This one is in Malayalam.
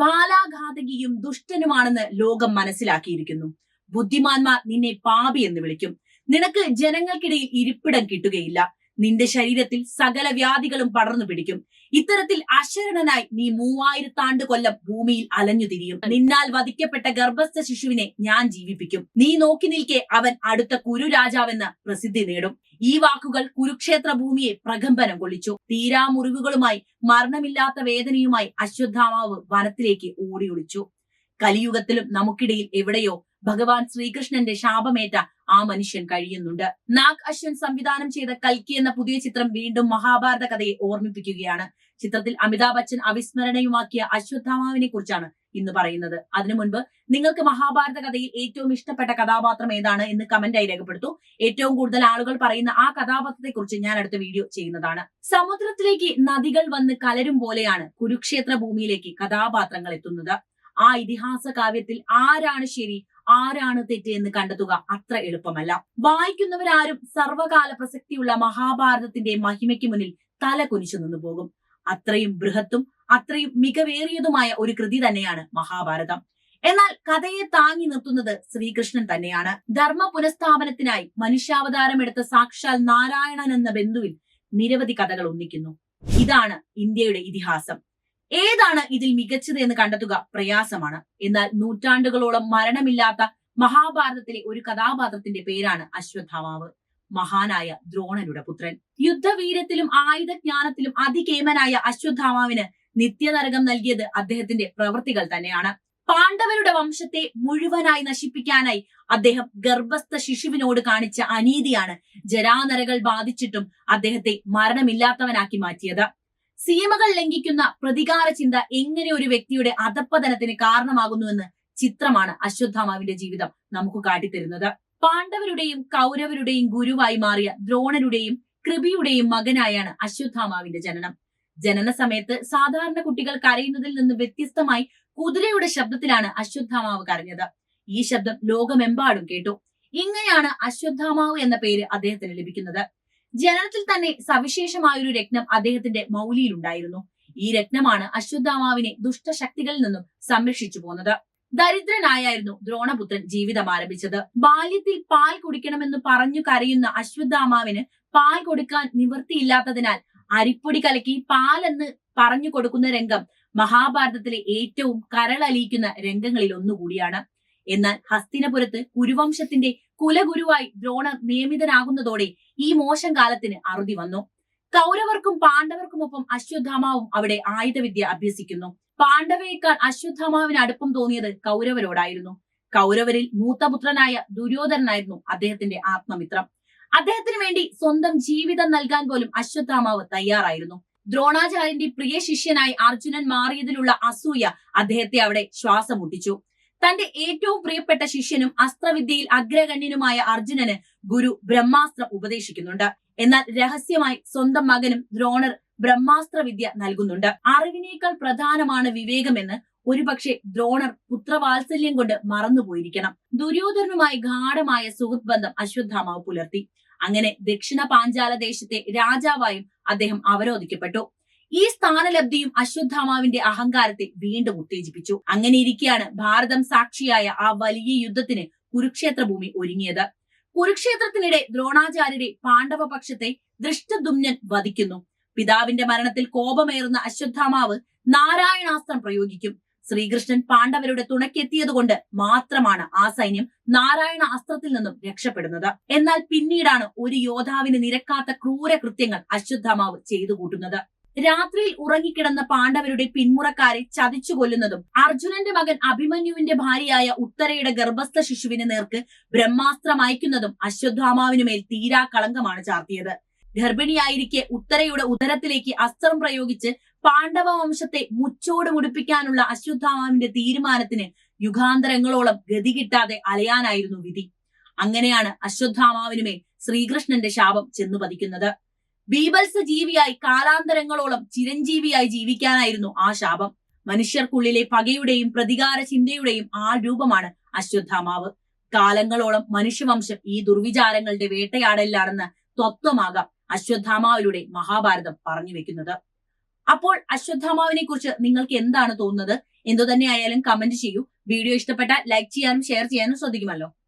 ബാലാഘാതകിയും ദുഷ്ടനുമാണെന്ന് ലോകം മനസ്സിലാക്കിയിരിക്കുന്നു. ബുദ്ധിമാന്മാർ നിന്നെ പാപി എന്ന് വിളിക്കും. നിനക്ക് ജനങ്ങൾക്കിടയിൽ ഇരിപ്പിടം കിട്ടുകയില്ല. നിന്റെ ശരീരത്തിൽ സകല വ്യാധികളും പടർന്നു പിടിക്കും. ഇത്തരത്തിൽ അശരണനായി നീ മൂവായിരത്താണ്ട് കൊല്ലം ഭൂമിയിൽ അലഞ്ഞു തിരിയും. നിന്നാൽ വധിക്കപ്പെട്ട ഗർഭസ്ഥ ശിശുവിനെ ഞാൻ ജീവിപ്പിക്കും. നീ നോക്കി നിൽക്കെ അവൻ അടുത്ത കുരു രാജാവെന്ന് പ്രസിദ്ധി നേടും. ഈ വാക്കുകൾ കുരുക്ഷേത്ര ഭൂമിയെ പ്രകമ്പനം കൊള്ളിച്ചു. തീരാമുറിവുകളുമായി മരണമില്ലാത്ത വേദനയുമായി അശ്വത്ഥാമാവ് വനത്തിലേക്ക് ഓടിയൊളിച്ചു. കലിയുഗത്തിലും നമുക്കിടയിൽ എവിടെയോ ഭഗവാൻ ശ്രീകൃഷ്ണന്റെ ശാപമേറ്റ ആ മനുഷ്യൻ കഴിയുന്നുണ്ട്. നാഗ് അശ്വൻ സംവിധാനം ചെയ്ത കൽക്കി എന്ന പുതിയ ചിത്രം വീണ്ടും മഹാഭാരത കഥയെ ഓർമ്മിപ്പിക്കുകയാണ്. ചിത്രത്തിൽ അമിതാഭ് ബച്ചൻ അവിസ്മരണയുമാക്കിയ അശ്വത്ഥാമാവിനെ കുറിച്ചാണ് ഇന്ന് പറയുന്നത്. അതിനു മുൻപ് നിങ്ങൾക്ക് മഹാഭാരത കഥയിൽ ഏറ്റവും ഇഷ്ടപ്പെട്ട കഥാപാത്രം ഏതാണ് എന്ന് കമന്റായി രേഖപ്പെടുത്തു. ഏറ്റവും കൂടുതൽ ആളുകൾ പറയുന്ന ആ കഥാപാത്രത്തെ കുറിച്ച് ഞാൻ അടുത്ത വീഡിയോ ചെയ്യുന്നതാണ്. സമുദ്രത്തിലേക്ക് നദികൾ വന്ന് കലരും പോലെയാണ് കുരുക്ഷേത്ര ഭൂമിയിലേക്ക് കഥാപാത്രങ്ങൾ എത്തുന്നത്. ആ ഇതിഹാസ കാവ്യത്തിൽ ആരാണ് ശരി? ആരാണ് തെറ്റ് എന്ന് കണ്ടെത്തുക അത്ര എളുപ്പമല്ല. വായിക്കുന്നവരാരും സർവകാല പ്രസക്തിയുള്ള മഹാഭാരതത്തിന്റെ മഹിമയ്ക്ക് മുന്നിൽ തല കുനിച്ചു നിന്നു പോകും. അത്രയും ബൃഹത്തും അത്രയും മികവേറിയതുമായ ഒരു കൃതി തന്നെയാണ് മഹാഭാരതം. എന്നാൽ കഥയെ താങ്ങി നിർത്തുന്നത് ശ്രീകൃഷ്ണൻ തന്നെയാണ്. ധർമ്മ പുനഃസ്ഥാപനത്തിനായി മനുഷ്യാവതാരം എടുത്ത സാക്ഷാൽ നാരായണൻ എന്ന ബന്ധുവിൽ നിരവധി കഥകൾ ഒന്നിക്കുന്നു. ഇതാണ് ഇന്ത്യയുടെ ഇതിഹാസം. ഏതാണ് ഇതിൽ മികച്ചത് എന്ന് കണ്ടെത്തുക? പ്രയാസമാണ്. എന്നാൽ നൂറ്റാണ്ടുകളോളം മരണമില്ലാത്ത മഹാഭാരതത്തിലെ ഒരു കഥാപാത്രത്തിന്റെ പേരാണ് അശ്വത്ഥാമാവ്. മഹാനായ ദ്രോണരുടെ പുത്രൻ. യുദ്ധവീരത്തിലും ആയുധജ്ഞാനത്തിലും അതികേമനായ അശ്വത്ഥാമാവിന് നിത്യനരകം നൽകിയത് അദ്ദേഹത്തിന്റെ പ്രവൃത്തികൾ തന്നെയാണ്. പാണ്ഡവരുടെ വംശത്തെ മുഴുവനായി നശിപ്പിക്കാനായി അദ്ദേഹം ഗർഭസ്ഥ ശിശുവിനോട് കാണിച്ച അനീതിയാണ് ജരാനരകൾ ബാധിച്ചിട്ടും അദ്ദേഹത്തെ മരണമില്ലാത്തവനാക്കി മാറ്റിയത്. സീമകൾ ലംഘിക്കുന്ന പ്രതികാര ചിന്ത എങ്ങനെ ഒരു വ്യക്തിയുടെ അധപ്പതനത്തിന് കാരണമാകുന്നുവെന്ന് ചിത്രമാണ് അശ്വത്ഥാമാവിന്റെ ജീവിതം നമുക്ക് കാട്ടിത്തരുന്നത്. പാണ്ഡവരുടെയും കൗരവരുടെയും ഗുരുവായി മാറിയ ദ്രോണരുടെയും കൃപിയുടെയും മകനായാണ് അശ്വത്ഥാമാവിന്റെ ജനനം. ജനന സമയത്ത് സാധാരണ കുട്ടികൾ കരയുന്നതിൽ നിന്ന് വ്യത്യസ്തമായി കുതിരയുടെ ശബ്ദത്തിലാണ് അശ്വത്ഥാമാവ് കരഞ്ഞത്. ഈ ശബ്ദം ലോകമെമ്പാടും കേട്ടു. ഇങ്ങനെയാണ് അശ്വത്ഥാമാവ് എന്ന പേര് അദ്ദേഹത്തിന് ലഭിക്കുന്നത്. ജനനത്തിൽ തന്നെ സവിശേഷമായ ഒരു രത്നം അദ്ദേഹത്തിന്റെ മൗലിയിലുണ്ടായിരുന്നു. ഈ രത്നമാണ് അശ്വത്ഥാമാവിനെ ദുഷ്ടശക്തികളിൽ നിന്നും സംരക്ഷിച്ചു പോന്നത്. ദരിദ്രനായായിരുന്നു ദ്രോണപുത്രൻ ജീവിതം ആരംഭിച്ചത്. ബാല്യത്തിൽ പാൽ കുടിക്കണമെന്ന് പറഞ്ഞു കരയുന്ന അശ്വത്ഥാമാവിന് പാൽ കൊടുക്കാൻ നിവൃത്തിയില്ലാത്തതിനാൽ അരിപ്പൊടി കലക്കി പാലെന്ന് പറഞ്ഞു കൊടുക്കുന്ന രംഗം മഹാഭാരതത്തിലെ ഏറ്റവും കരളലിയിക്കുന്ന രംഗങ്ങളിൽ ഒന്നുകൂടിയാണ്. എന്നാൽ ഹസ്തിനപുരത്ത് കുരുവംശത്തിന്റെ കുലഗുരുവായി ദ്രോണർ നിയമിതനാകുന്നതോടെ ഈ മോശം കാലത്തിന് അറുതി വന്നു. കൗരവർക്കും പാണ്ഡവർക്കുമൊപ്പം അശ്വത്ഥാമാവും അവിടെ ആയുധവിദ്യ അഭ്യസിക്കുന്നു. പാണ്ഡവയേക്കാൾ അശ്വത്ഥാമാവിന് അടുപ്പം തോന്നിയത് കൗരവരോടായിരുന്നു. കൗരവരിൽ മൂത്തപുത്രനായ ദുര്യോധനായിരുന്നു അദ്ദേഹത്തിന്റെ ആത്മമിത്രം. അദ്ദേഹത്തിന് വേണ്ടി സ്വന്തം ജീവിതം നൽകാൻ പോലും അശ്വത്ഥാമാവ് തയ്യാറായിരുന്നു. ദ്രോണാചാര്യന്റെ പ്രിയ ശിഷ്യനായി അർജുനൻ മാറിയതിലുള്ള അസൂയ അദ്ദേഹത്തെ അവിടെ ശ്വാസം മുട്ടിച്ചു തന്റെ ഏറ്റവും പ്രിയപ്പെട്ട ശിഷ്യനും അസ്ത്രവിദ്യയിൽ അഗ്രഗണ്യനുമായ അർജുനന് ഗുരു ബ്രഹ്മാസ്ത്രം ഉപദേശിക്കുന്നുണ്ട്. എന്നാൽ രഹസ്യമായി സ്വന്തം മകനും ദ്രോണർ ബ്രഹ്മാസ്ത്രവിദ്യ നൽകുന്നുണ്ട്. അറിവിനേക്കാൾ പ്രധാനമാണ് വിവേകമെന്ന് ഒരുപക്ഷെ ദ്രോണർ പുത്രവാത്സല്യം കൊണ്ട് മറന്നുപോയിരിക്കണം. ദുര്യോധനുമായി ഗാഠമായ സുഹൃത് ബന്ധം അശ്വത്ഥാമാവ് പുലർത്തി. അങ്ങനെ ദക്ഷിണ പാഞ്ചാല ദേശത്തെ രാജാവായും അദ്ദേഹം അവരോധിക്കപ്പെട്ടു. ഈ സ്ഥാനലബ്ധിയും അശ്വത്ഥാമാവിന്റെ അഹങ്കാരത്തെ വീണ്ടും ഉത്തേജിപ്പിച്ചു. അങ്ങനെ ഇരിക്കെയാണ് ഭാരതം സാക്ഷിയായ ആ വലിയ യുദ്ധത്തിന് കുരുക്ഷേത്ര ഭൂമി ഒരുങ്ങിയത്. കുരുക്ഷേത്രത്തിനിടെ ദ്രോണാചാര്യരെ പാണ്ഡവ പക്ഷത്തെ ദൃഷ്ടദുമ്നൻ വധിക്കുന്നു. പിതാവിന്റെ മരണത്തിൽ കോപമേറുന്ന അശ്വത്ഥാമാവ് നാരായണാസ്ത്രം പ്രയോഗിക്കും. ശ്രീകൃഷ്ണൻ പാണ്ഡവരുടെ തുണയ്ക്കെത്തിയതുകൊണ്ട് മാത്രമാണ് ആ സൈന്യം നാരായണ അസ്ത്രത്തിൽ നിന്നും രക്ഷപ്പെടുന്നത്. എന്നാൽ പിന്നീടാണ് ഒരു യോദ്ധാവിന് നിരക്കാത്ത ക്രൂര കൃത്യങ്ങൾ അശ്വത്ഥാമാവ് ചെയ്തു കൂട്ടുന്നത് രാത്രിയിൽ ഉറങ്ങിക്കിടന്ന പാണ്ഡവരുടെ പിന്മുറക്കാരെ ചതിച്ചു കൊല്ലുന്നതും അർജുനന്റെ മകൻ അഭിമന്യുവിന്റെ ഭാര്യയായ ഉത്തരയുടെ ഗർഭസ്ഥ ശിശുവിന് നേർക്ക് ബ്രഹ്മാസ്ത്രം അയക്കുന്നതും അശ്വത്ഥാമാവിനുമേൽ തീരാ കളങ്കമാണ് ചാർത്തിയത്. ഗർഭിണിയായിരിക്കെ ഉത്തരയുടെ ഉദരത്തിലേക്ക് അസ്ത്രം പ്രയോഗിച്ച് പാണ്ഡവ വംശത്തെ മുച്ചോട് മുടിപ്പിക്കാനുള്ള അശ്വത്ഥാമാവിന്റെ തീരുമാനത്തിന് യുഗാന്തരങ്ങളോളം ഗതി കിട്ടാതെ അലയാനായിരുന്നു വിധി. അങ്ങനെയാണ് അശ്വത്ഥാമാവിനുമേൽ ശ്രീകൃഷ്ണന്റെ ശാപം ചെന്നു പതിക്കുന്നത് ബീഭത്സ ജീവിയായി കാലാന്തരങ്ങളോളം ചിരഞ്ജീവിയായി ജീവിക്കാനായിരുന്നു ആ ശാപം. മനുഷ്യർക്കുള്ളിലെ പകയുടെയും പ്രതികാര ചിന്തയുടെയും ആ രൂപമാണ് അശ്വത്ഥാമാവ്. കാലങ്ങളോളം മനുഷ്യവംശം ഈ ദുർവിചാരങ്ങളുടെ വേട്ടയാടലിലാണെന്ന് തത്വമാകാം അശ്വത്ഥാമാവിലൂടെ മഹാഭാരതം പറഞ്ഞു വെക്കുന്നത്. അപ്പോൾ അശ്വത്ഥാമാവിനെ കുറിച്ച് നിങ്ങൾക്ക് എന്താണ് തോന്നുന്നത്? എന്തു തന്നെ ആയാലും കമന്റ് ചെയ്യൂ. വീഡിയോ ഇഷ്ടപ്പെട്ടാൽ ലൈക്ക് ചെയ്യാനും ഷെയർ ചെയ്യാനും ശ്രദ്ധിക്കുമല്ലോ.